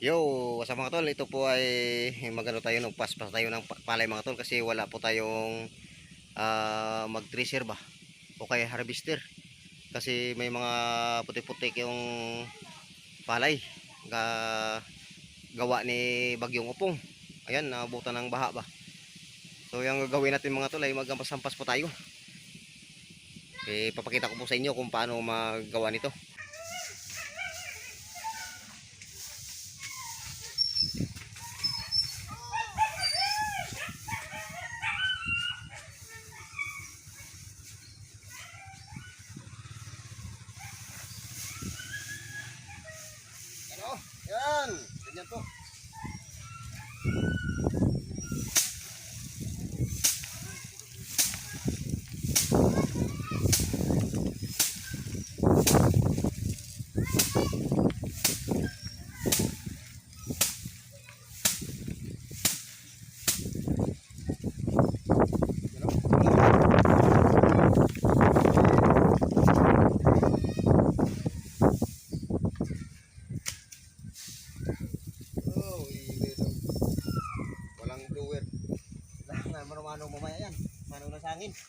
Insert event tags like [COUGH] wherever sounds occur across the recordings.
Yo, sa mga tol, ito po ay magano tayo ng paspas tayo ng pa- palay mga tol kasi wala po tayong ah, mag-tracer ba o kaya harvester. Kasi may mga puti-putik yung palay ga gawa ni Bagyong Upong. Ayan, nabutan ng baha ba. So yung gagawin natin mga tol ay maghampas-hampas po tayo. Eh, papakita ko po sa inyo kung paano magawa nito.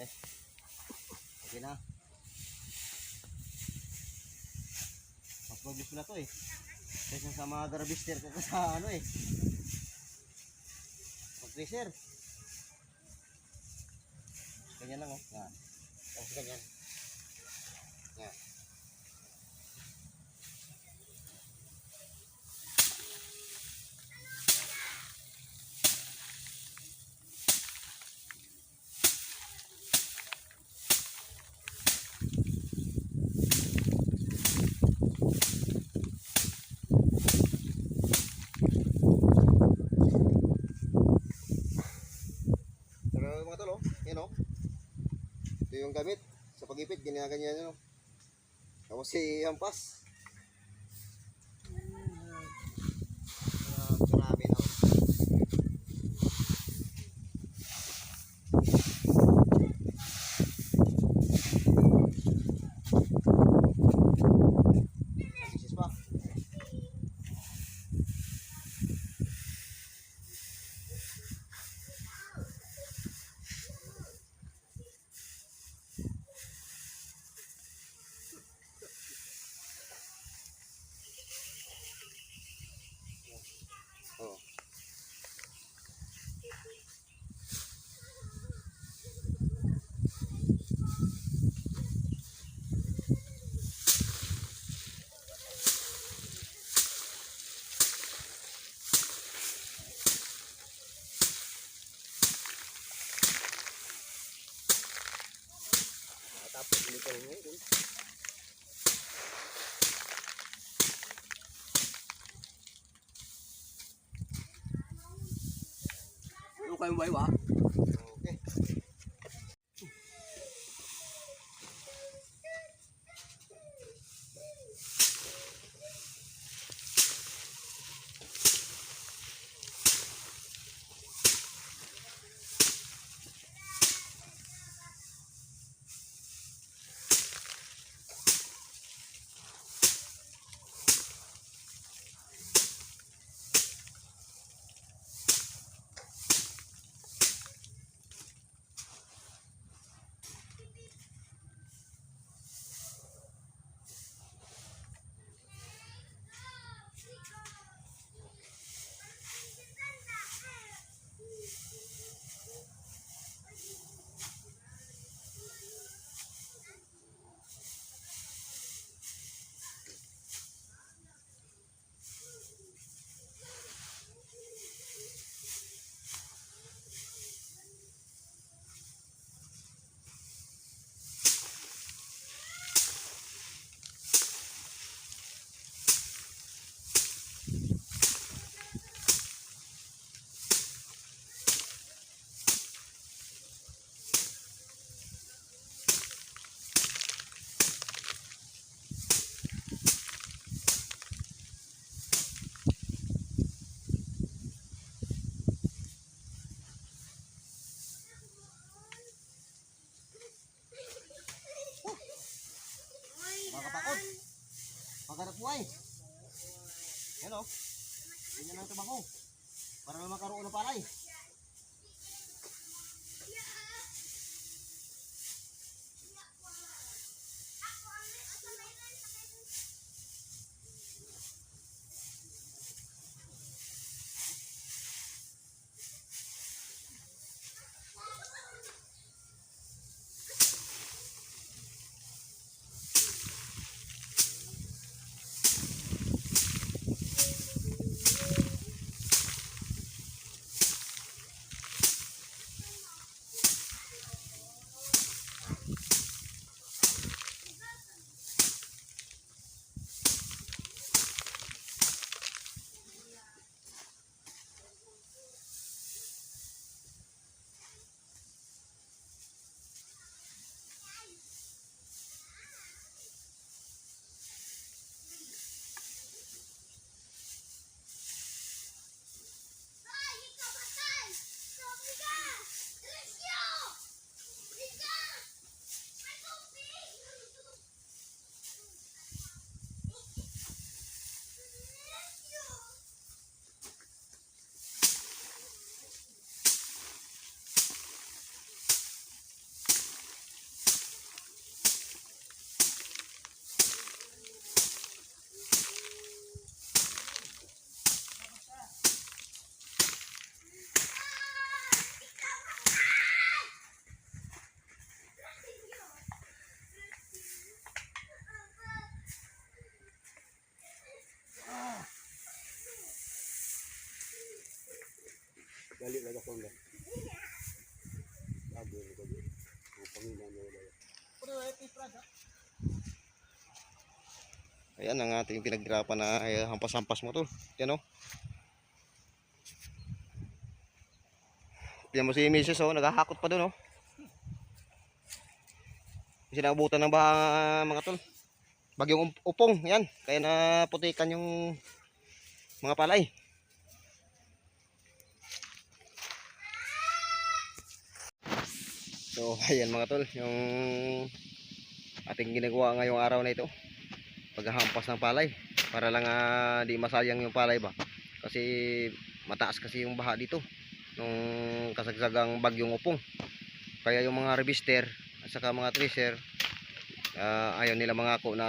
Yes. Okay na. Mas mabilis pala to eh. Kaysa sa mga garbister ka sa ano eh. Mag-tracer. Ganyan lang oh. Yan. Tapos ganyan. Yan. Pero mga tol, oh, yan oh. Ito yung gamit sa pag-ipit, ginaganyan oh. Tapos si Hampas. Ah, Marami na. Bisis pa. Oh. Ah, Rin ngayon. Ano kayong? ay. Yan o. Ganyan ang tabako. Para na makaroon ng palay. Ayan ang ating pinaghirapan na eh, hampas-hampas mo tol. Yan oh. Yan mo si Mrs. oh, naghahakot pa doon oh. Sinabutan ng baha mga tol. Bagyong up- upong, yan. Kaya naputikan yung mga palay. So, [LAUGHS] ayan mga tol, yung ating ginagawa ngayong araw na ito paghahampas ng palay. Para lang ah, di masayang yung palay ba? Kasi mataas kasi yung baha dito nung kasagsagang bagyong upong. Kaya yung mga harvester at saka mga thresher ah, ayaw nila mangako na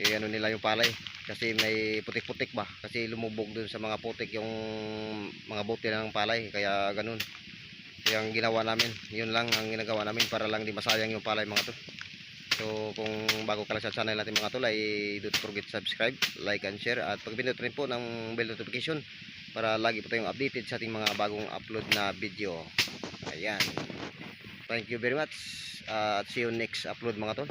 eh, ano nila yung palay. Kasi may putik-putik ba? Kasi lumubog dun sa mga putik yung mga bote ng palay. Kaya ganun. Yung ginawa namin yun lang ang ginagawa namin para lang di masayang yung palay mga to So kung bago ka lang sa channel natin mga tol ay don't forget subscribe, like and share at pag-pindot rin po ng bell notification para lagi po tayong updated sa ating mga bagong upload na video. Ayan. Thank you very much at see you next upload mga tol.